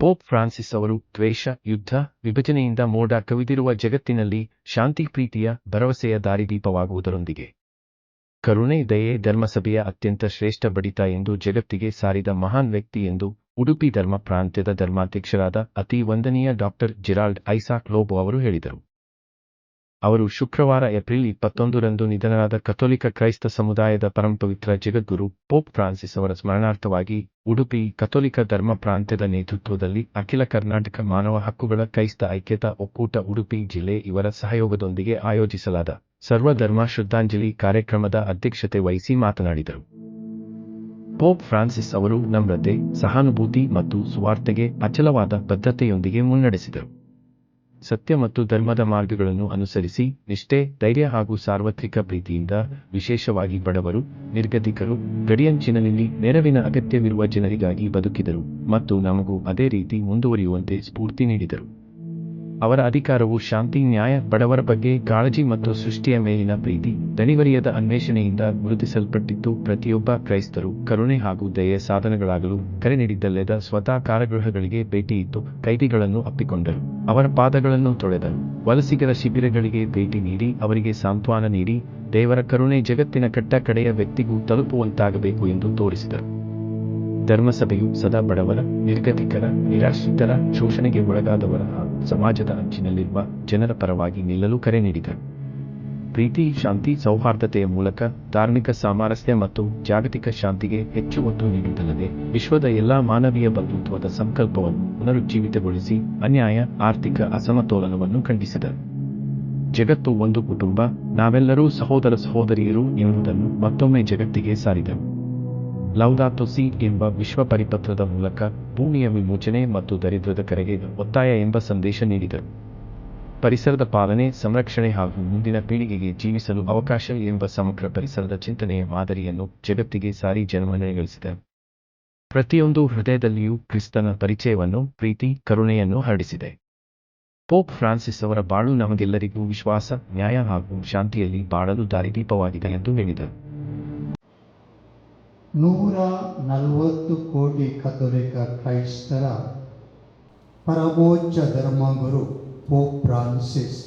Pop Francis ಅವರು ದ್ವೇಷ, ಯುದ್ಧ, ವಿಭಜನೆಯಿಂದ ಮೋಡ ಕವಿದಿರುವ ಜಗತ್ತಿನಲ್ಲಿ ಶಾಂತಿ, ಪ್ರೀತಿಯ, ಭರವಸೆಯ ದಾರಿದೀಪವಾಗುವುದರೊಂದಿಗೆ. ಕರುಣೆ, ದಯೆ, ಧರ್ಮಸಭೆಯ ಅತ್ಯಂತ ಶ್ರೇಷ್ಠ ಬಡಿತ ಎಂದು ಜಗತ್ತಿಗೆ ಸಾರಿದ ಮಹಾನ್ ವ್ಯಕ್ತಿ ಎಂದು ಉಡುಪಿ ಧರ್ಮ ಪ್ರಾಂತ್ಯದ ಧರ್ಮಾಧ್ಯಕ್ಷರಾದ ಅತಿ ವಂದನೀಯ ಡಾಕ್ಟರ್ ಜಿರಾಲ್ಡ್ ಐಸಾಕ್ ಲೋಬೋ ಅವರು ಹೇಳಿದರು. ಅವರು ಶುಕ್ರವಾರ ಏಪ್ರಿಲ್ ಇಪ್ಪತ್ತೊಂದರಂದು ನಿಧನರಾದ ಕಥೋಲಿಕ ಕ್ರೈಸ್ತ ಸಮುದಾಯದ ಪರಮಪವಿತ್ರ ಜಗದ್ಗುರು ಪೋಪ್ ಫ್ರಾನ್ಸಿಸ್ ಅವರ ಸ್ಮರಣಾರ್ಥವಾಗಿ ಉಡುಪಿ ಕಥೋಲಿಕ ಧರ್ಮ ಪ್ರಾಂತ್ಯದ ನೇತೃತ್ವದಲ್ಲಿ ಅಖಿಲ ಕರ್ನಾಟಕ ಮಾನವ ಹಕ್ಕುಗಳ ಕ್ರೈಸ್ತ ಐಕ್ಯತಾ ಒಕ್ಕೂಟ ಉಡುಪಿ ಜಿಲ್ಲೆ ಇವರ ಸಹಯೋಗದೊಂದಿಗೆ ಆಯೋಜಿಸಲಾದ ಸರ್ವಧರ್ಮ ಶ್ರದ್ಧಾಂಜಲಿ ಕಾರ್ಯಕ್ರಮದ ಅಧ್ಯಕ್ಷತೆ ವಹಿಸಿ ಮಾತನಾಡಿದರು. ಪೋಪ್ ಫ್ರಾನ್ಸಿಸ್ ಅವರು ನಮ್ರತೆ, ಸಹಾನುಭೂತಿ ಮತ್ತು ಸುವಾರ್ತೆಗೆ ಅಚಲವಾದ ಬದ್ಧತೆಯೊಂದಿಗೆ ಮುನ್ನಡೆಸಿದರು. ಸತ್ಯ ಮತ್ತು ಧರ್ಮದ ಮಾರ್ಗಗಳನ್ನು ಅನುಸರಿಸಿ ನಿಷ್ಠೆ, ಧೈರ್ಯ ಹಾಗೂ ಸಾರ್ವತ್ರಿಕ ಪ್ರೀತಿಯಿಂದ ವಿಶೇಷವಾಗಿ ಬಡವರು, ನಿರ್ಗತಿಕರು, ಗಡಿಯಂಚಿನಲ್ಲಿ ನೆರವಿನ ಅಗತ್ಯವಿರುವ ಜನರಿಗಾಗಿ ಬದುಕಿದರು ಮತ್ತು ನಮಗೂ ಅದೇ ರೀತಿ ಮುಂದುವರಿಯುವಂತೆ ಸ್ಫೂರ್ತಿ ನೀಡಿದರು. ಅವರ ಅಧಿಕಾರವು ಶಾಂತಿ, ನ್ಯಾಯ, ಬಡವರ ಬಗ್ಗೆ ಕಾಳಜಿ ಮತ್ತು ಸೃಷ್ಟಿಯ ಮೇಲಿನ ಪ್ರೀತಿ. ದಣಿವರಿಯದ ಅನ್ವೇಷಣೆಯಿಂದ ಗುರುತಿಸಲ್ಪಟ್ಟಿದ್ದು ಪ್ರತಿಯೊಬ್ಬ ಕ್ರೈಸ್ತರು ಕರುಣೆ ಹಾಗೂ ದಯೆಯ ಸಾಧನಗಳಾಗಲು ಕರೆ ನೀಡಿದ್ದಲ್ಲದ ಸ್ವತಃ ಕಾರಾಗೃಹಗಳಿಗೆ ಭೇಟಿಯಿತ್ತು ಕೈದಿಗಳನ್ನು ಅಪ್ಪಿಕೊಂಡರು. ಅವರ ಪಾದಗಳನ್ನು ತೊಳೆದರು. ವಲಸಿಗರ ಶಿಬಿರಗಳಿಗೆ ಭೇಟಿ ನೀಡಿ ಅವರಿಗೆ ಸಾಂತ್ವನ ನೀಡಿ ದೇವರ ಕರುಣೆ ಜಗತ್ತಿನ ಕಟ್ಟ ಕಡೆಯ ವ್ಯಕ್ತಿಗೂ ತಲುಪುವಂತಾಗಬೇಕು ಎಂದು ತೋರಿಸಿದರು. ಧರ್ಮಸಭೆಯು ಸದಾ ಬಡವರ, ನಿರ್ಗತಿಕರ, ನಿರಾಶ್ರಿತರ, ಶೋಷಣೆಗೆ ಒಳಗಾದವರ ಸಮಾಜದ ಅಂಚಿನಲ್ಲಿರುವ ಜನರ ಪರವಾಗಿ ನಿಲ್ಲಲು ಕರೆ ನೀಡಿದರು. ಪ್ರೀತಿ, ಶಾಂತಿ, ಸೌಹಾರ್ದತೆಯ ಮೂಲಕ ಧಾರ್ಮಿಕ ಸಾಮರಸ್ಯ ಮತ್ತು ಜಾಗತಿಕ ಶಾಂತಿಗೆ ಹೆಚ್ಚು ಒತ್ತು ನೀಡಿದ್ದಲ್ಲದೆ ವಿಶ್ವದ ಎಲ್ಲಾ ಮಾನವೀಯ ಬಂಧುತ್ವದ ಸಂಕಲ್ಪವನ್ನು ಪುನರುಜ್ಜೀವಿತಗೊಳಿಸಿ ಅನ್ಯಾಯ, ಆರ್ಥಿಕ ಅಸಮತೋಲನವನ್ನು ಖಂಡಿಸಿದರು. ಜಗತ್ತು ಒಂದು ಕುಟುಂಬ, ನಾವೆಲ್ಲರೂ ಸಹೋದರ ಸಹೋದರಿಯರು ಎನ್ನುವುದನ್ನು ಮತ್ತೊಮ್ಮೆ ಜಗತ್ತಿಗೆ ಸಾರಿದರು ಲೌದಾತೊ ಸಿ ಎಂಬ ವಿಶ್ವ ಪರಿಪತ್ರದ ಮೂಲಕ ಭೂಮಿಯ ವಿಮೋಚನೆ ಮತ್ತು ದರಿದ್ರದ ಕರೆಗೆ ಒತ್ತಾಯ ಎಂಬ ಸಂದೇಶ ನೀಡಿದರು. ಪರಿಸರದ ಪಾಲನೆ, ಸಂರಕ್ಷಣೆ ಹಾಗೂ ಮುಂದಿನ ಪೀಳಿಗೆಗೆ ಜೀವಿಸಲು ಅವಕಾಶ ಎಂಬ ಸಮಗ್ರ ಪರಿಸರದ ಚಿಂತನೆಯ ಮಾದರಿಯನ್ನು ಜಗತ್ತಿಗೆ ಸಾರಿ ಜನ್ಮನೆ ಗಳಿಸಿದರು ಪ್ರತಿಯೊಂದು ಹೃದಯದಲ್ಲಿಯೂ ಕ್ರಿಸ್ತನ ಪರಿಚಯವನ್ನು, ಪ್ರೀತಿ, ಕರುಣೆಯನ್ನು ಹರಡಿಸಿದೆ. ಪೋಪ್ ಫ್ರಾನ್ಸಿಸ್ ಅವರ ಬಾಳು ನಮಗೆಲ್ಲರಿಗೂ ವಿಶ್ವಾಸ, ನ್ಯಾಯ ಹಾಗೂ ಶಾಂತಿಯಲ್ಲಿ ಬಾಳಲು ದಾರಿದೀಪವಾಗಿದೆ ಎಂದು ಹೇಳಿದರು. ನೂರ ನಲವತ್ತು ಕೋಟಿ ಕಥೋಲಿಕ ಕ್ರೈಸ್ತರ ಪರಮೋಚ್ಚ ಧರ್ಮಗುರು ಪೋಪ್ ಫ್ರಾನ್ಸಿಸ್.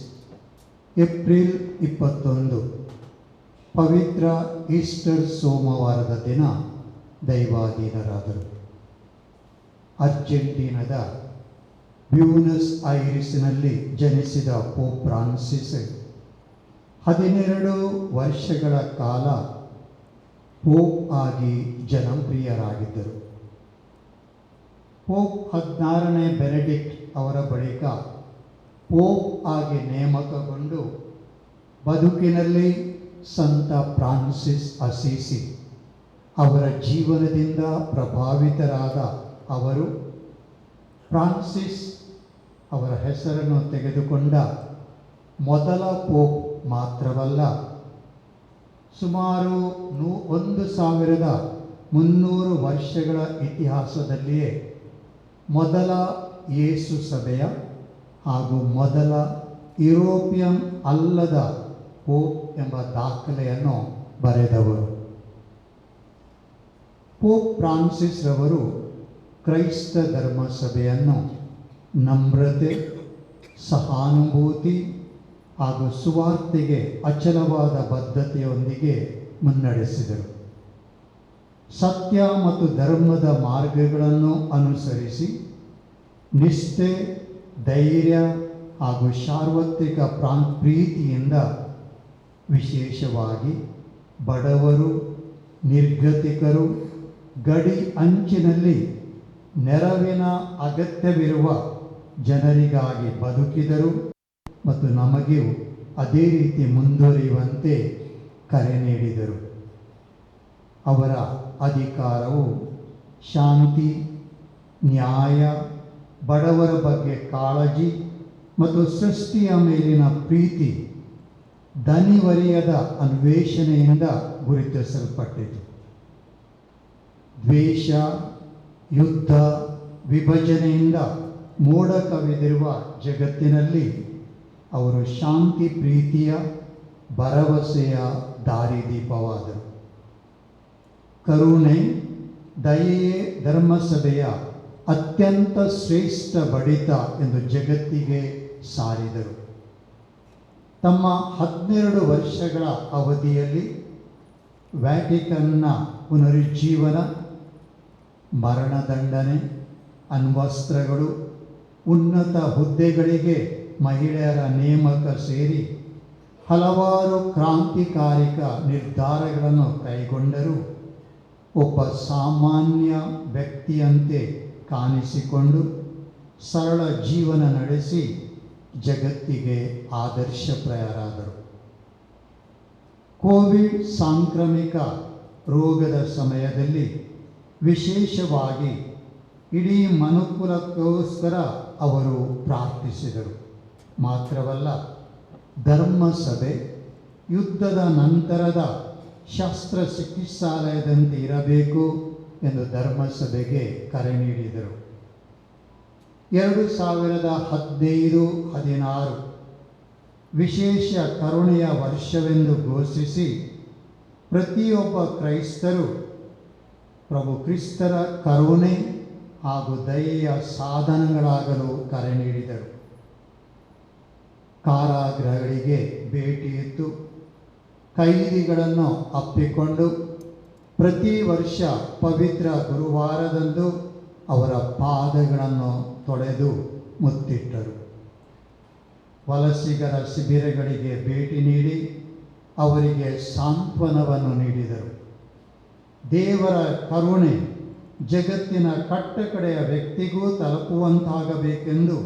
ಏಪ್ರಿಲ್ ಇಪ್ಪತ್ತೊಂದು, ಪವಿತ್ರ ಈಸ್ಟರ್ ಸೋಮವಾರದ ದಿನ ದೈವಾಧೀನರಾದರು. ಅರ್ಜೆಂಟೀನಾದ ಬ್ಯೂನಸ್ ಐರಿಸ್ನಲ್ಲಿ ಜನಿಸಿದ ಪೋಪ್ ಫ್ರಾನ್ಸಿಸ್ ಹದಿನೆರಡು ವರ್ಷಗಳ ಕಾಲ ಪೋಪ್ ಆಗಿ ಜನಪ್ರಿಯರಾಗಿದ್ದರು. ಪೋಪ್ ಹದಿನಾರನೇ ಬೆನೆಡಿಕ್ಟ್ ಅವರ ಬಳಿಕ ಪೋಪ್ ಆಗಿ ನೇಮಕಗೊಂಡು ಬದುಕಿನಲ್ಲಿ ಸಂತ ಫ್ರಾನ್ಸಿಸ್ ಅಸೀಸಿ ಅವರ ಜೀವನದಿಂದ ಪ್ರಭಾವಿತರಾದ ಅವರು ಫ್ರಾನ್ಸಿಸ್ ಅವರ ಹೆಸರನ್ನು ತೆಗೆದುಕೊಂಡ ಮೊದಲ ಪೋಪ್ ಮಾತ್ರವಲ್ಲ ಸುಮಾರು ನೂ ಒಂದು ಸಾವಿರದ ಮುನ್ನೂರು ವರ್ಷಗಳ ಇತಿಹಾಸದಲ್ಲಿಯೇ ಮೊದಲ ಯೇಸು ಸಭೆಯ ಹಾಗೂ ಮೊದಲ ಯುರೋಪಿಯನ್ ಅಲ್ಲದ ಪೋಪ್ ಎಂಬ ದಾಖಲೆಯನ್ನು ಬರೆದವರು. ಪೋಪ್ ಫ್ರಾನ್ಸಿಸ್ ರವರು ಕ್ರೈಸ್ತ ಧರ್ಮ ಸಭೆಯನ್ನು ನಮ್ರತೆ, ಸಹಾನುಭೂತಿ ಹಾಗೂ ಸುವಾರ್ತೆಗೆ ಅಚಲವಾದ ಬದ್ಧತೆಯೊಂದಿಗೆ ಮುನ್ನಡೆಸಿದರು. ಸತ್ಯ ಮತ್ತು ಧರ್ಮದ ಮಾರ್ಗಗಳನ್ನು ಅನುಸರಿಸಿ ನಿಷ್ಠೆ, ಧೈರ್ಯ ಹಾಗೂ ಸಾರ್ವತ್ರಿಕ ಪ್ರಾನ್, ಪ್ರೀತಿಯಿಂದ ವಿಶೇಷವಾಗಿ ಬಡವರು, ನಿರ್ಗತಿಕರು, ಗಡಿ ಅಂಚಿನಲ್ಲಿ ನೆರವಿನ ಅಗತ್ಯವಿರುವ ಜನರಿಗಾಗಿ ಬದುಕಿದರು. ಮತ್ತು ನಮಗೂ ಅದೇ ರೀತಿ ಮುಂದುವರಿಯುವಂತೆ ಕರೆ ನೀಡಿದರು. ಅವರ ಅಧಿಕಾರವು ಶಾಂತಿ, ನ್ಯಾಯ, ಬಡವರ ಬಗ್ಗೆ ಕಾಳಜಿ ಮತ್ತು ಸೃಷ್ಟಿಯ ಮೇಲಿನ ಪ್ರೀತಿ ದನಿವರಿಯದ ಅನ್ವೇಷಣೆಯಿಂದ ಗುರುತಿಸಲ್ಪಟ್ಟಿತು. ದ್ವೇಷ, ಯುದ್ಧ, ವಿಭಜನೆಯಿಂದ ಮೋಡ ಕವಿದಿರುವ ಜಗತ್ತಿನಲ್ಲಿ ಅವರು ಶಾಂತಿ, ಪ್ರೀತಿಯ ಭರವಸೆಯ ದಾರಿದೀಪವಾದರು ಕರುಣೆ, ದಯೆಯೇ ಧರ್ಮಸಭೆಯ ಅತ್ಯಂತ ಶ್ರೇಷ್ಠ ಬಡಿತ ಎಂದು ಜಗತ್ತಿಗೆ ಸಾರಿದರು. ತಮ್ಮ ಹನ್ನೆರಡು ವರ್ಷಗಳ ಅವಧಿಯಲ್ಲಿ ವ್ಯಾಟಿಕನ್ನ ಪುನರುಜ್ಜೀವನ, ಮರಣದಂಡನೆ, ಅಣ್ವಸ್ತ್ರಗಳು, ಉನ್ನತ ಹುದ್ದೆಗಳಿಗೆ ಮಹಿಳೆಯರ ನೇಮಕ ಸೇರಿ ಹಲವಾರು ಕ್ರಾಂತಿಕಾರಿಕ ನಿರ್ಧಾರಗಳನ್ನು ಕೈಗೊಂಡರೂ ಒಬ್ಬ ಸಾಮಾನ್ಯ ವ್ಯಕ್ತಿಯಂತೆ ಕಾಣಿಸಿಕೊಂಡು ಸರಳ ಜೀವನ ನಡೆಸಿ ಜಗತ್ತಿಗೆ ಆದರ್ಶಪ್ರಾಯರಾದರು. ಕೋವಿಡ್ ಸಾಂಕ್ರಾಮಿಕ ರೋಗದ ಸಮಯದಲ್ಲಿ ವಿಶೇಷವಾಗಿ ಇಡೀ ಮನುಕುಲಕ್ಕೋಸ್ಕರ ಅವರು ಪ್ರಾರ್ಥಿಸಿದರು. ಮಾತ್ರವಲ್ಲ, ಧರ್ಮಸಭೆ ಯುದ್ಧದ ನಂತರದ ಶಸ್ತ್ರ ಚಿಕಿತ್ಸಾಲಯದಂತೆ ಇರಬೇಕು ಎಂದು ಧರ್ಮಸಭೆಗೆ ಕರೆ ನೀಡಿದರು. ಎರಡು ಸಾವಿರದ ಹದಿನೈದು ಹದಿನಾರು ವಿಶೇಷ ಕರುಣೆಯ ವರ್ಷವೆಂದು ಘೋಷಿಸಿ ಪ್ರತಿಯೊಬ್ಬ ಕ್ರೈಸ್ತರು ಪ್ರಭು ಕ್ರಿಸ್ತರ ಕರುಣೆ ಹಾಗೂ ದಯೆಯ ಸಾಧನಗಳಾಗಲು ಕರೆ ನೀಡಿದರು. ಕಾರಾಗೃಹಗಳಿಗೆ ಭೇಟಿಯಿತ್ತು ಕೈದಿಗಳನ್ನು ಅಪ್ಪಿಕೊಂಡು ಪ್ರತಿ ವರ್ಷ ಪವಿತ್ರ ಗುರುವಾರದಂದು ಅವರ ಪಾದಗಳನ್ನು ತೊಳೆದು ಮುತ್ತಿಟ್ಟರು. ವಲಸಿಗರ ಶಿಬಿರಗಳಿಗೆ ಭೇಟಿ ನೀಡಿ ಅವರಿಗೆ ಸಾಂತ್ವನವನ್ನು ನೀಡಿದರು. ದೇವರ ಕರುಣೆ ಜಗತ್ತಿನ ಕಟ್ಟಕಡೆಯ ವ್ಯಕ್ತಿಗೂ ತಲುಪುವಂತಾಗಬೇಕೆಂದು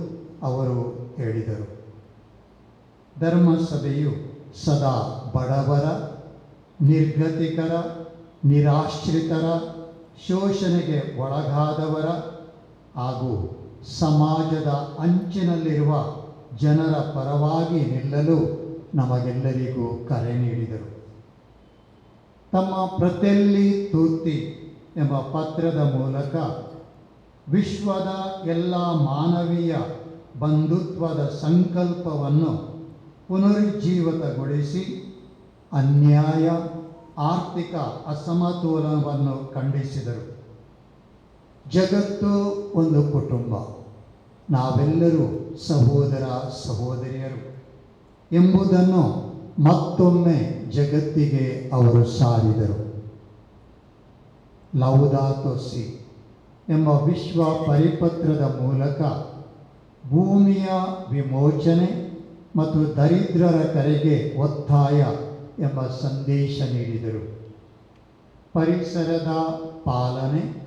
ಅವರು ಹೇಳಿದರು. ಧರ್ಮಸಭೆಯು ಸದಾ ಬಡವರ, ನಿರ್ಗತಿಕರ, ನಿರಾಶ್ರಿತರ, ಶೋಷಣೆಗೆ ಒಳಗಾದವರ ಹಾಗೂ ಸಮಾಜದ ಅಂಚಿನಲ್ಲಿರುವ ಜನರ ಪರವಾಗಿ ನಿಲ್ಲಲು ನಮಗೆಲ್ಲರಿಗೂ ಕರೆ ನೀಡಿದರು. ತಮ್ಮ ಪ್ರತೆಲ್ಲಿ ತೂರ್ತಿ ಎಂಬ ಪತ್ರದ ಮೂಲಕ ವಿಶ್ವದ ಎಲ್ಲ ಮಾನವೀಯ ಬಂಧುತ್ವದ ಸಂಕಲ್ಪವನ್ನು ಪುನರುಜ್ಜೀವಿತಗೊಳಿಸಿ ಅನ್ಯಾಯ, ಆರ್ಥಿಕ ಅಸಮತೋಲನವನ್ನು ಖಂಡಿಸಿದರು. ಜಗತ್ತು ಒಂದು ಕುಟುಂಬ. ನಾವೆಲ್ಲರೂ ಸಹೋದರ ಸಹೋದರಿಯರು ಎಂಬುದನ್ನು ಮತ್ತೊಮ್ಮೆ ಜಗತ್ತಿಗೆ ಅವರು ಸಾರಿದರು. ಲೌದಾತೋಸಿ ಎಂಬ ವಿಶ್ವ ಪರಿಪತ್ರದ ಮೂಲಕ ಭೂಮಿಯ ವಿಮೋಚನೆ ಮತ್ತು ದರಿದ್ರರ ಕರೆಗೆ ಒತ್ತಾಯ ಎಂಬ ಸಂದೇಶ ನೀಡಿದರು. ಪರಿಸರದ ಪಾಲನೆ,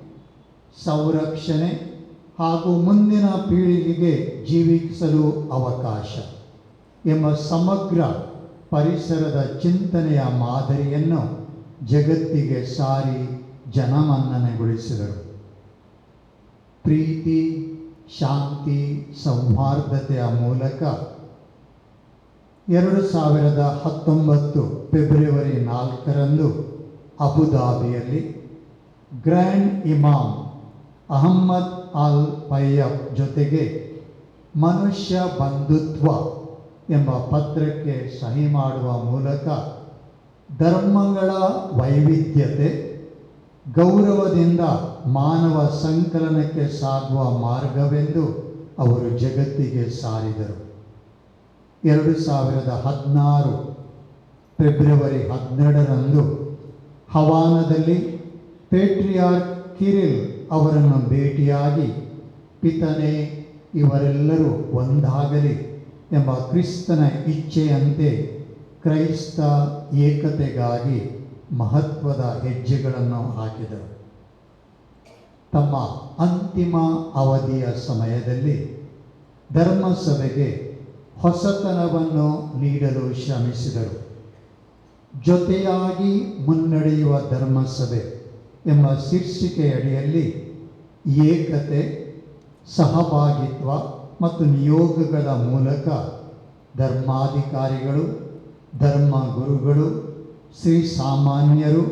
ಸಂರಕ್ಷಣೆ ಹಾಗೂ ಮುಂದಿನ ಪೀಳಿಗೆಗೆ ಜೀವಿಸಲು ಅವಕಾಶ ಎಂಬ ಸಮಗ್ರ ಪರಿಸರದ ಚಿಂತನೆಯ ಮಾದರಿಯನ್ನು ಜಗತ್ತಿಗೆ ಸಾರಿ ಜನಮನ್ನಣೆಗೊಳಿಸಿದರು. ಪ್ರೀತಿ, ಶಾಂತಿ, ಸೌಹಾರ್ದತೆಯ ಮೂಲಕ ಎರಡು ಸಾವಿರದ ಹತ್ತೊಂಬತ್ತು ಫೆಬ್ರವರಿ ನಾಲ್ಕರಂದು ಅಬುದಾಬಿಯಲ್ಲಿ ಗ್ರ್ಯಾಂಡ್ ಇಮಾಮ್ ಅಹಮ್ಮದ್ ಅಲ್ ಪಯ್ಯಬ್ ಜೊತೆಗೆ ಮನುಷ್ಯ ಬಂಧುತ್ವ ಎಂಬ ಪತ್ರಕ್ಕೆ ಸಹಿ ಮಾಡುವ ಮೂಲಕ ಧರ್ಮಗಳ ವೈವಿಧ್ಯತೆ, ಗೌರವದಿಂದ ಮಾನವ ಸಂಕಲನಕ್ಕೆ ಸಾಗುವ ಮಾರ್ಗವೆಂದು ಅವರು ಜಗತ್ತಿಗೆ ಸಾರಿದರು. ಎರಡು ಸಾವಿರದ ಹದಿನಾರು ಫೆಬ್ರವರಿ ಹನ್ನೆರಡರಂದು ಹವಾನದಲ್ಲಿ ಪೇಟ್ರಿಯಾರ್ ಕಿರಿಲ್ ಅವರನ್ನು ಭೇಟಿಯಾಗಿ, ಪಿತನೆ, ಇವರೆಲ್ಲರೂ ಒಂದಾಗಲಿ ಎಂಬ ಕ್ರಿಸ್ತನ ಇಚ್ಛೆಯಂತೆ ಕ್ರೈಸ್ತ ಏಕತೆಗಾಗಿ ಮಹತ್ವದ ಹೆಜ್ಜೆಗಳನ್ನು ಹಾಕಿದರು. ತಮ್ಮ ಅಂತಿಮ ಅವಧಿಯ ಸಮಯದಲ್ಲಿ ಧರ್ಮಸಭೆಗೆ ಹೊಸತನವನ್ನು ನೀಡಲು ಶ್ರಮಿಸಿದರು. ಜೊತೆಯಾಗಿ ಮುನ್ನಡೆಯುವ ಧರ್ಮಸಭೆ ಎಂಬ ಶೀರ್ಷಿಕೆಯಡಿಯಲ್ಲಿ ಏಕತೆ, ಸಹಭಾಗಿತ್ವ ಮತ್ತು ನಿಯೋಗಗಳ ಮೂಲಕ ಧರ್ಮಾಧಿಕಾರಿಗಳು ಧರ್ಮ ಗುರುಗಳು ಶ್ರೀ ಸಾಮಾನ್ಯರು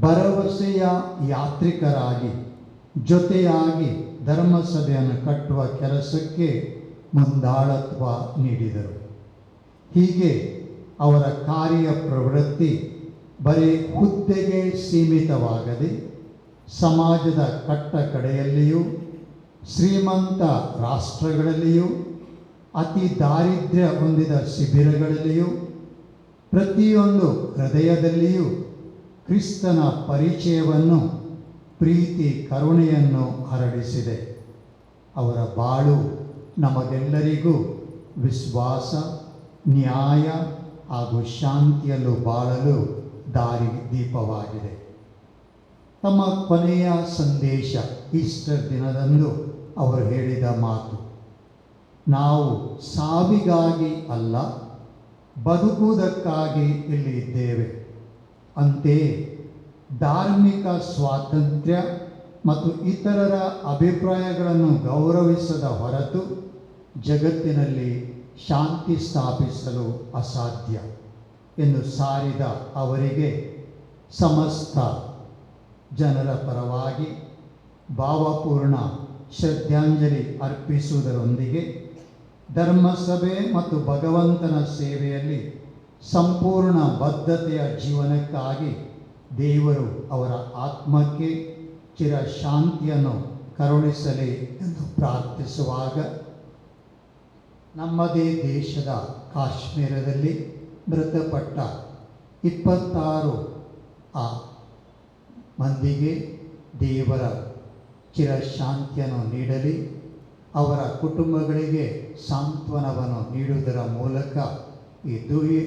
ಭರವಸೆಯ ಯಾತ್ರಿಕರಾಗಿ ಜೊತೆಯಾಗಿ ಧರ್ಮಸಭೆಯನ್ನು ಕಟ್ಟುವ ಕೆಲಸಕ್ಕೆ ಮುಂದಾಳತ್ವ ನೀಡಿದರು. ಹೀಗೆ ಅವರ ಕಾರ್ಯ ಪ್ರವೃತ್ತಿ ಬರೀ ಹುದ್ದೆಗೆ ಸೀಮಿತವಾಗದೆ ಸಮಾಜದ ಕಟ್ಟ ಕಡೆಯಲ್ಲಿಯೂ ಶ್ರೀಮಂತ ರಾಷ್ಟ್ರಗಳಲ್ಲಿಯೂ, ಅತಿ ದಾರಿದ್ರ್ಯ ಹೊಂದಿದ ಶಿಬಿರಗಳಲ್ಲಿಯೂ, ಪ್ರತಿಯೊಂದು ಹೃದಯದಲ್ಲಿಯೂ ಕ್ರಿಸ್ತನ ಪರಿಚಯವನ್ನು, ಪ್ರೀತಿ, ಕರುಣೆಯನ್ನು ಹರಡಿಸಿದೆ. ಅವರ ಬಾಳು ನಮಗೆಲ್ಲರಿಗೂ ವಿಶ್ವಾಸ, ನ್ಯಾಯ ಹಾಗೂ ಶಾಂತಿಯಲ್ಲೂ ಬಾಳಲು ದಾರಿ ದೀಪವಾಗಿದೆ. ತಮ್ಮ ಕೊನೆಯ ಸಂದೇಶ ಈಸ್ಟರ್ ದಿನದಂದು ಅವರು ಹೇಳಿದ ಮಾತು, ನಾವು ಸಾವಿಗಾಗಿ ಅಲ್ಲ, ಬದುಕುವುದಕ್ಕಾಗಿ ಇಲ್ಲಿ ಇದ್ದೇವೆ. ಅಂತೆಯೇ ಧಾರ್ಮಿಕ ಸ್ವಾತಂತ್ರ್ಯ ಮತ್ತು ಇತರರ ಅಭಿಪ್ರಾಯಗಳನ್ನು ಗೌರವಿಸದ ಹೊರತು ಜಗತ್ತಿನಲ್ಲಿ ಶಾಂತಿ ಸ್ಥಾಪಿಸಲು ಅಸಾಧ್ಯ ಎಂದು ಸಾರಿದ ಅವರಿಗೆ ಸಮಸ್ತ ಜನರ ಪರವಾಗಿ ಭಾವಪೂರ್ಣ ಶ್ರದ್ಧಾಂಜಲಿ ಅರ್ಪಿಸುವುದರೊಂದಿಗೆ ಧರ್ಮಸಭೆ ಮತ್ತು ಭಗವಂತನ ಸೇವೆಯಲ್ಲಿ ಸಂಪೂರ್ಣ ಬದ್ಧತೆಯ ಜೀವನಕ್ಕಾಗಿ ದೇವರು ಅವರ ಆತ್ಮಕ್ಕೆ ಚಿರ ಶಾಂತಿಯನ್ನು ಕರುಣಿಸಲಿ ಎಂದು ಪ್ರಾರ್ಥಿಸುವಾಗ ನಮ್ಮದೇ ದೇಶದ ಕಾಶ್ಮೀರದಲ್ಲಿ ಮೃತಪಟ್ಟ ಇಪ್ಪತ್ತಾರು ಆ ಮಂದಿಗೆ ದೇವರ ಚಿರಶಾಂತಿಯನ್ನು ನೀಡಲಿ, ಅವರ ಕುಟುಂಬಗಳಿಗೆ ಸಾಂತ್ವನವನ್ನು ನೀಡುವುದರ ಮೂಲಕ ಈ ದುಹಿ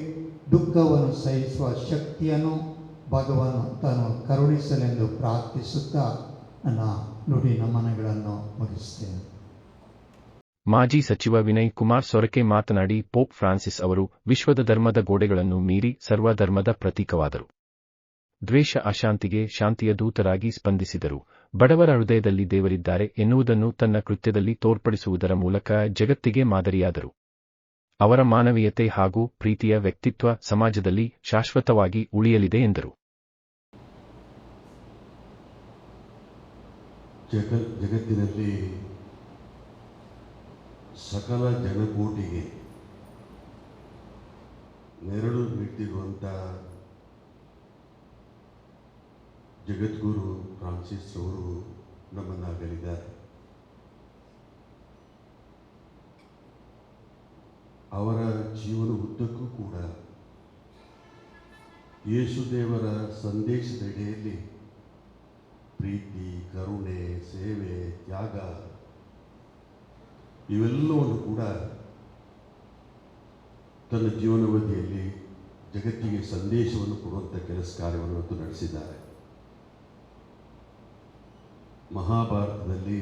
ದುಃಖವನ್ನು ಸಹಿಸುವ ಶಕ್ತಿಯನ್ನು ಭಗವಂತನು ಕರುಣಿಸಲೆಂದು ಪ್ರಾರ್ಥಿಸುತ್ತಾ ನನ್ನ ನುಡಿ ನಮನಗಳನ್ನು ಮುಗಿಸ್ತೇನೆ. ಮಾಜಿ ಸಚಿವ ವಿನಯ್ ಕುಮಾರ್ ಸೊರಕೆ ಮಾತನಾಡಿ, ಪೋಪ್ ಫ್ರಾನ್ಸಿಸ್ ಅವರು ವಿಶ್ವದ ಧರ್ಮದ ಗೋಡೆಗಳನ್ನು ಮೀರಿ ಸರ್ವಧರ್ಮದ ಪ್ರತೀಕವಾದರು. ದ್ವೇಷ ಅಶಾಂತಿಗೆ ಶಾಂತಿಯ ದೂತರಾಗಿ ಸ್ಪಂದಿಸಿದರು. ಬಡವರ ಹೃದಯದಲ್ಲಿ ದೇವರಿದ್ದಾರೆ ಎನ್ನುವುದನ್ನು ತನ್ನ ಕೃತ್ಯದಲ್ಲಿ ತೋರ್ಪಡಿಸುವುದರ ಮೂಲಕ ಜಗತ್ತಿಗೆ ಮಾದರಿಯಾದರು. ಅವರ ಮಾನವೀಯತೆ ಹಾಗೂ ಪ್ರೀತಿಯ ವ್ಯಕ್ತಿತ್ವ ಸಮಾಜದಲ್ಲಿ ಶಾಶ್ವತವಾಗಿ ಉಳಿಯಲಿದೆ ಎಂದರು. ಜಗತ್ತಿನಲ್ಲಿ ಸಕಲ ಜನಕೋಟಿಗೆ ನೆರಳು ನೀಡ್ತಿರುವಂಥ ಜಗದ್ಗುರು ಫ್ರಾನ್ಸಿಸ್ ಅವರು ನಮ್ಮನ್ನಾಗಲಿದ್ದಾರೆ. ಅವರ ಜೀವನ ಉದ್ದಕ್ಕೂ ಕೂಡ ಯೇಸುದೇವರ ಸಂದೇಶದಡಿಯಲ್ಲಿ ಪ್ರೀತಿ, ಕರುಣೆ, ಸೇವೆ, ತ್ಯಾಗ ಇವೆಲ್ಲವನ್ನು ಕೂಡ ತನ್ನ ಜೀವನವಧಿಯಲ್ಲಿ ಜಗತ್ತಿಗೆ ಸಂದೇಶವನ್ನು ಕೊಡುವಂಥ ಕೆಲಸ ಕಾರ್ಯವನ್ನು ನಡೆಸಿದ್ದಾರೆ. ಮಹಾಭಾರತದಲ್ಲಿ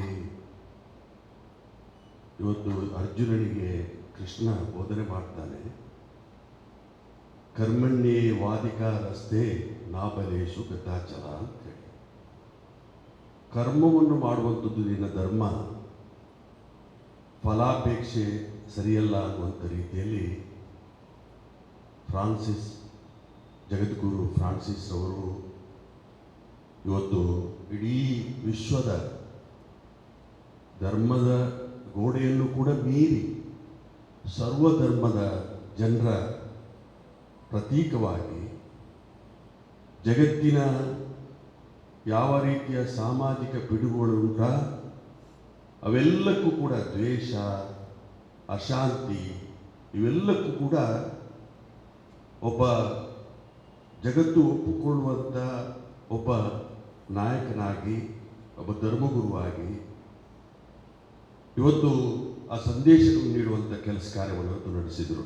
ಇವತ್ತು ಅರ್ಜುನನಿಗೆ ಕೃಷ್ಣ ಬೋಧನೆ ಮಾಡ್ತಾನೆ. ಕರ್ಮಣ್ಯೇ ವಾದಿಕ ರಸ್ತೆ ನಾಬಲೇಶು ಗತಾಚಲ ಅಂತೇಳಿ ಕರ್ಮವನ್ನು ಮಾಡುವಂಥದ್ದು ನಿನ್ನ ಧರ್ಮ. ಫಲಾಪೇಕ್ಷೆ ಸರಿಯಲ್ಲ ಅನ್ನುವಂಥ ರೀತಿಯಲ್ಲಿ ಫ್ರಾನ್ಸಿಸ್, ಜಗದ್ಗುರು ಫ್ರಾನ್ಸಿಸ್ ಅವರು ಇವತ್ತು ಇಡೀ ವಿಶ್ವದ ಧರ್ಮದ ಗೋಡೆಯನ್ನು ಕೂಡ ಮೀರಿ ಸರ್ವಧರ್ಮದ ಜನರ ಪ್ರತೀಕವಾಗಿ ಜಗತ್ತಿನ ಯಾವ ರೀತಿಯ ಸಾಮಾಜಿಕ ಪಿಡುಗುಗಳುಂಟ ಅವೆಲ್ಲಕ್ಕೂ ಕೂಡ ದ್ವೇಷ, ಅಶಾಂತಿ, ಇವೆಲ್ಲಕ್ಕೂ ಕೂಡ ಒಬ್ಬ ಜಗತ್ತು ಒಪ್ಪಿಕೊಳ್ಳುವಂಥ ಒಬ್ಬ ನಾಯಕನಾಗಿ, ಒಬ್ಬ ಧರ್ಮಗುರುವಾಗಿ ಇವತ್ತು ಆ ಸಂದೇಶವನ್ನು ನೀಡುವಂಥ ಕೆಲಸ ಕಾರ್ಯವನ್ನು ಇವತ್ತು ನಡೆಸಿದರು.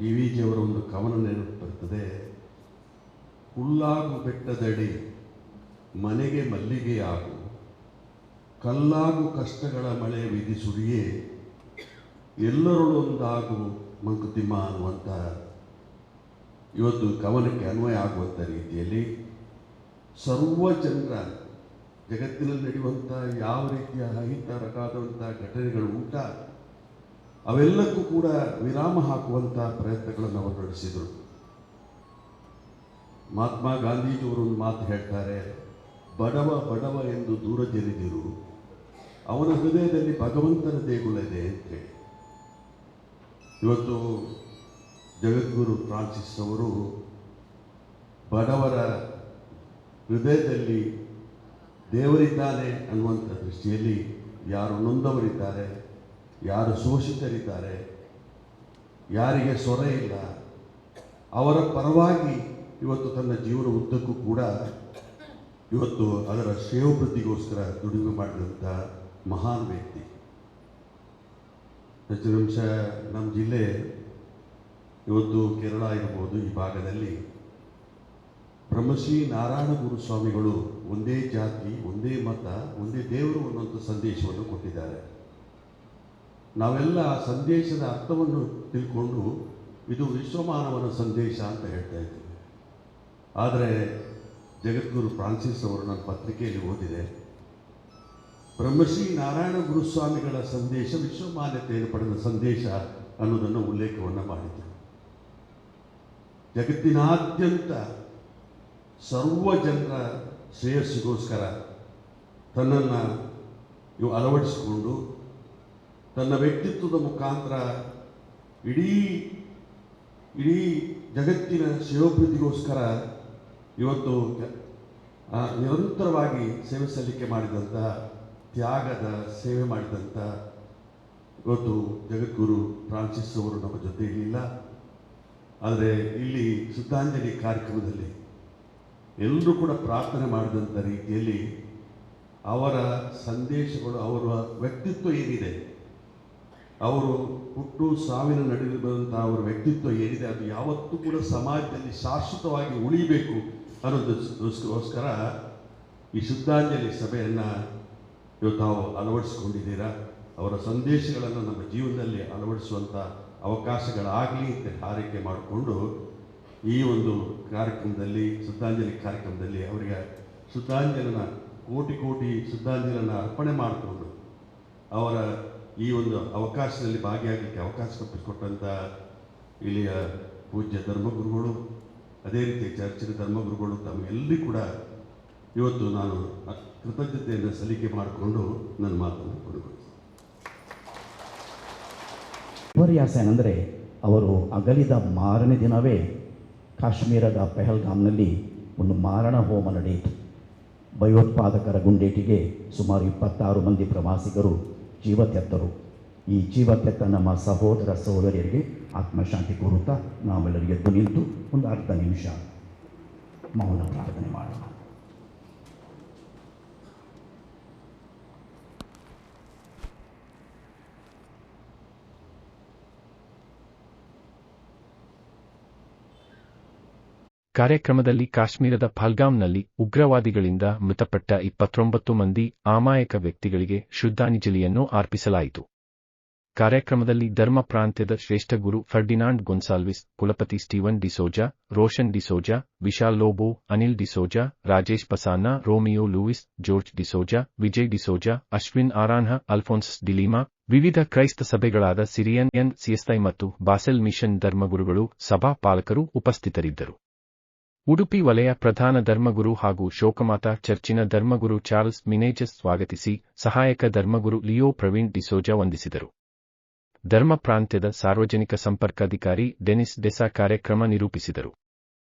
ಡಿ ವಿ ಜಿಯವರ ಒಂದು ಕವನ ನೆನಪು ಬರ್ತದೆ ಹುಲ್ಲಾಗು ಬೆಟ್ಟದಡಿ ಮನೆಗೆ ಮಲ್ಲಿಗೆಯಾಗು ಕಲ್ಲಾಗು ಕಷ್ಟಗಳ ಮಳೆ ವಿಧಿಸುಡಿಯೇ ಎಲ್ಲರೊಳೊಂದಾಗು ಮಂಕುತಿಮ್ಮ ಅನ್ನುವಂಥ ಇವತ್ತು ಕವನಕ್ಕೆ ಅನ್ವಯ ಆಗುವಂಥ ರೀತಿಯಲ್ಲಿ ಸರ್ವ ಜನರ ಜಗತ್ತಿನಲ್ಲಿ ನಡೆಯುವಂಥ ಯಾವ ರೀತಿಯ ಅಹಿತರಕಾದಂಥ ಘಟನೆಗಳು ಉಂಟ, ಅವೆಲ್ಲಕ್ಕೂ ಕೂಡ ವಿರಾಮ ಹಾಕುವಂಥ ಪ್ರಯತ್ನಗಳನ್ನು ಅವರು ನಡೆಸಿದರು. ಮಹಾತ್ಮ ಗಾಂಧೀಜಿಯವರು ಒಂದು ಮಾತು ಹೇಳ್ತಾರೆ, ಬಡವ ಬಡವ ಎಂದು ದೂರ ಜರಿದಿರು ಅವನ ಹೃದಯದಲ್ಲಿ ಭಗವಂತನ ದೇಗುಲ ಇದೆ ಅಂತೇಳಿ ಇವತ್ತು ಜಗದ್ಗುರು ಫ್ರಾನ್ಸಿಸ್ ಅವರು ಬಡವರ ಹೃದಯದಲ್ಲಿ ದೇವರಿದ್ದಾನೆ ಅನ್ನುವಂಥ ದೃಷ್ಟಿಯಲ್ಲಿ ಯಾರು ನೊಂದವರಿದ್ದಾರೆ, ಯಾರು ಶೋಷಿತರಿದ್ದಾರೆ, ಯಾರಿಗೆ ಸೊರೆ ಇಲ್ಲ, ಅವರ ಪರವಾಗಿ ಇವತ್ತು ತನ್ನ ಜೀವನ ಉದ್ದಕ್ಕೂ ಕೂಡ ಇವತ್ತು ಅದರ ಶ್ರೇಯೋಭಿವೃದ್ಧಿಗೋಸ್ಕರ ದುಡಿಮೆ ಮಾಡಿದಂಥ ಮಹಾನ್ ವ್ಯಕ್ತಿ. ಹೆಚ್ಚಿನಂಶ ನಮ್ಮ ಜಿಲ್ಲೆ ಇವತ್ತು ಕೇರಳ ಇರಬಹುದು ಈ ಭಾಗದಲ್ಲಿ ಬ್ರಹ್ಮಶ್ರೀ ನಾರಾಯಣ ಗುರು ಸ್ವಾಮಿಗಳು ಒಂದೇ ಜಾತಿ, ಒಂದೇ ಮತ, ಒಂದೇ ದೇವರು ಅನ್ನುವಂಥ ಸಂದೇಶವನ್ನು ಕೊಟ್ಟಿದ್ದಾರೆ. ನಾವೆಲ್ಲ ಆ ಸಂದೇಶದ ಅರ್ಥವನ್ನು ತಿಳ್ಕೊಂಡು ಇದು ವಿಶ್ವಮಾನವನ ಸಂದೇಶ ಅಂತ ಹೇಳ್ತಾ ಇದ್ದೀವಿ. ಆದರೆ ಜಗದ್ಗುರು ಫ್ರಾನ್ಸಿಸ್ ಅವರು ನನ್ನ ಪತ್ರಿಕೆಯಲ್ಲಿ ಓದಿದೆ. ಬ್ರಹ್ಮಶ್ರೀ ನಾರಾಯಣ ಗುರುಸ್ವಾಮಿಗಳ ಸಂದೇಶ ವಿಶ್ವಮಾನ್ಯತೆಯನ್ನು ಪಡೆದ ಸಂದೇಶ ಅನ್ನೋದನ್ನು ಉಲ್ಲೇಖವನ್ನು ಮಾಡಿದರು. ಜಗತ್ತಿನಾದ್ಯಂತ ಸರ್ವ ಜನರ ಶ್ರೇಯಸ್ಸಿಗೋಸ್ಕರ ತನ್ನನ್ನು ಇವು ಅಳವಡಿಸಿಕೊಂಡು ತನ್ನ ವ್ಯಕ್ತಿತ್ವದ ಮುಖಾಂತರ ಇಡೀ ಇಡೀ ಜಗತ್ತಿನ ಶ್ರೇಯೋಭಿವೃದ್ಧಿಗೋಸ್ಕರ ಇವತ್ತು ನಿರಂತರವಾಗಿ ಸೇವೆ ಸಲ್ಲಿಕೆ ಮಾಡಿದಂಥ ತ್ಯಾಗದ ಸೇವೆ ಮಾಡಿದಂಥ ಇವತ್ತು ಜಗದ್ಗುರು ಫ್ರಾನ್ಸಿಸ್ ಅವರು ನಮ್ಮ ಜೊತೆ ಇರಲಿಲ್ಲ. ಆದರೆ ಇಲ್ಲಿ ಶ್ರದ್ಧಾಂಜಲಿ ಕಾರ್ಯಕ್ರಮದಲ್ಲಿ ಎಲ್ಲರೂ ಕೂಡ ಪ್ರಾರ್ಥನೆ ಮಾಡಿದಂಥ ರೀತಿಯಲ್ಲಿ ಅವರ ಸಂದೇಶಗಳು, ಅವರ ವ್ಯಕ್ತಿತ್ವ ಏನಿದೆ, ಅವರು ಹುಟ್ಟು ಸಾವಿನ ನಡುವೆ ಬಂದಂಥ ಅವರ ವ್ಯಕ್ತಿತ್ವ ಏನಿದೆ, ಅದು ಯಾವತ್ತೂ ಕೂಡ ಸಮಾಜದಲ್ಲಿ ಶಾಶ್ವತವಾಗಿ ಉಳಿಬೇಕು ಅನ್ನೋದಕ್ಕೋಸ್ಕರ ಈ ಶುದ್ಧಾಂಜಲಿ ಸಭೆಯನ್ನು ಇವತ್ತು ತಾವು ಅಳವಡಿಸ್ಕೊಂಡಿದ್ದೀರಾ? ಅವರ ಸಂದೇಶಗಳನ್ನು ನಮ್ಮ ಜೀವನದಲ್ಲಿ ಅಳವಡಿಸುವಂಥ ಅವಕಾಶಗಳಾಗಲಿ ಅಂತ ಹಾರೈಕೆ ಮಾಡಿಕೊಂಡು ಈ ಒಂದು ಕಾರ್ಯಕ್ರಮದಲ್ಲಿ ಶ್ರದ್ಧಾಂಜಲಿ ಕಾರ್ಯಕ್ರಮದಲ್ಲಿ ಅವರಿಗೆ ಶ್ರದ್ಧಾಂಜಲಿನ ಕೋಟಿ ಕೋಟಿ ಶ್ರದ್ಧಾಂಜಲಿಯನ್ನು ಅರ್ಪಣೆ ಮಾಡಿಕೊಂಡು ಅವರ ಈ ಒಂದು ಅವಕಾಶದಲ್ಲಿ ಭಾಗಿಯಾಗಲಿಕ್ಕೆ ಅವಕಾಶ ಕಲ್ಪಿಸಿಕೊಟ್ಟಂಥ ಇಲ್ಲಿಯ ಪೂಜ್ಯ ಧರ್ಮಗುರುಗಳು, ಅದೇ ರೀತಿ ಚರ್ಚಿನ ಧರ್ಮಗುರುಗಳು ತಮಗೆಲ್ಲರಿಗೂ ಕೂಡ ಇವತ್ತು ನಾನು ಕೃತಜ್ಞತೆಯನ್ನು ಸಲ್ಲಿಕೆ ಮಾಡಿಕೊಂಡು ನನ್ನ ಮಾತನ್ನು ಕೊಡಬೇಕು. ವಿಪರ್ಯಾಸ ಏನಂದರೆ ಅವರು ಅಗಲಿದ ಮಾರನೇ ದಿನವೇ ಕಾಶ್ಮೀರದ ಪೆಹಲ್ಗಾಮ್ನಲ್ಲಿ ಒಂದು ಮಾರಣ ಹೋಮ ನಡೆಯಿತು. ಭಯೋತ್ಪಾದಕರ ಗುಂಡೇಟಿಗೆ ಸುಮಾರು ಇಪ್ಪತ್ತಾರು ಮಂದಿ ಪ್ರವಾಸಿಗರು ಜೀವ ತೆತ್ತರು. ಈ ಜೀವ ತೆತ್ತ ನಮ್ಮ ಸಹೋದರ ಸಹೋದರಿಯರಿಗೆ ಆತ್ಮಶಾಂತಿ ಕೋರುತ್ತಾ ನಾವೆಲ್ಲರಿಗೆ ಎದ್ದು ನಿಂತು ಒಂದು ಅರ್ಧ ನಿಮಿಷ ಮೌನ ಪ್ರಾರ್ಥನೆ ಮಾಡೋಣ. ಕಾರ್ಯಕ್ರಮದಲ್ಲಿ ಕಾಶ್ಮೀರದ ಫಲ್ಗಾಮ್ನಲ್ಲಿ ಉಗ್ರವಾದಿಗಳಿಂದ ಮೃತಪಟ್ಟ ಇಪ್ಪತ್ತೊಂಬತ್ತು ಮಂದಿ ಅಮಾಯಕ ವ್ಯಕ್ತಿಗಳಿಗೆ ಶ್ರದ್ಧಾಂಜಲಿಯನ್ನು ಅರ್ಪಿಸಲಾಯಿತು. ಕಾರ್ಯಕ್ರಮದಲ್ಲಿ ಧರ್ಮ ಪ್ರಾಂತ್ಯದ ಶ್ರೇಷ್ಠ ಗುರು ಫರ್ಡಿನಾಂಡ್ ಗೊನ್ಸಾಲ್ವಿಸ್ ಕುಲಪತಿ Steven D'Souza, Roshan D'Souza, Vishal Lobo, Anil D'Souza, Rajesh ಪಸಾನಾ, Romeo Louis, George D'Souza, Vijay D'Souza, Ashwin ಆರಾನ್ಹ, Alphons ಡಿಲಿಮಾ, ವಿವಿಧ ಕ್ರೈಸ್ತ ಸಭೆಗಳಾದ ಸಿರಿಯನ್ ಎನ್ ಸಿಎಸ್ಐ ಮತ್ತು ಬಾಸೆಲ್ ಮಿಷನ್ ಧರ್ಮಗುರುಗಳು ಸಭಾ ಪಾಲಕರು ಉಪಸ್ಥಿತರಿದ್ದರು. ಉಡುಪಿ ವಲಯ ಪ್ರಧಾನ ಧರ್ಮಗುರು ಹಾಗೂ ಶೋಕಮಾತ ಚರ್ಚಿನ ಧರ್ಮಗುರು ಚಾರ್ಲ್ಸ್ ಮಿನೇಜಸ್ ಸ್ವಾಗತಿಸಿ ಸಹಾಯಕ ಧರ್ಮಗುರು ಲಿಯೋ ಪ್ರವೀಣ್ ಡಿಸೋಜಾ ವಂದಿಸಿದರು. ಧರ್ಮ ಪ್ರಾಂತ್ಯದ ಸಾರ್ವಜನಿಕ ಸಂಪರ್ಕಾಧಿಕಾರಿ ಡೆನಿಸ್ ಡೆಸಾ ಕಾರ್ಯಕ್ರಮ ನಿರೂಪಿಸಿದರು.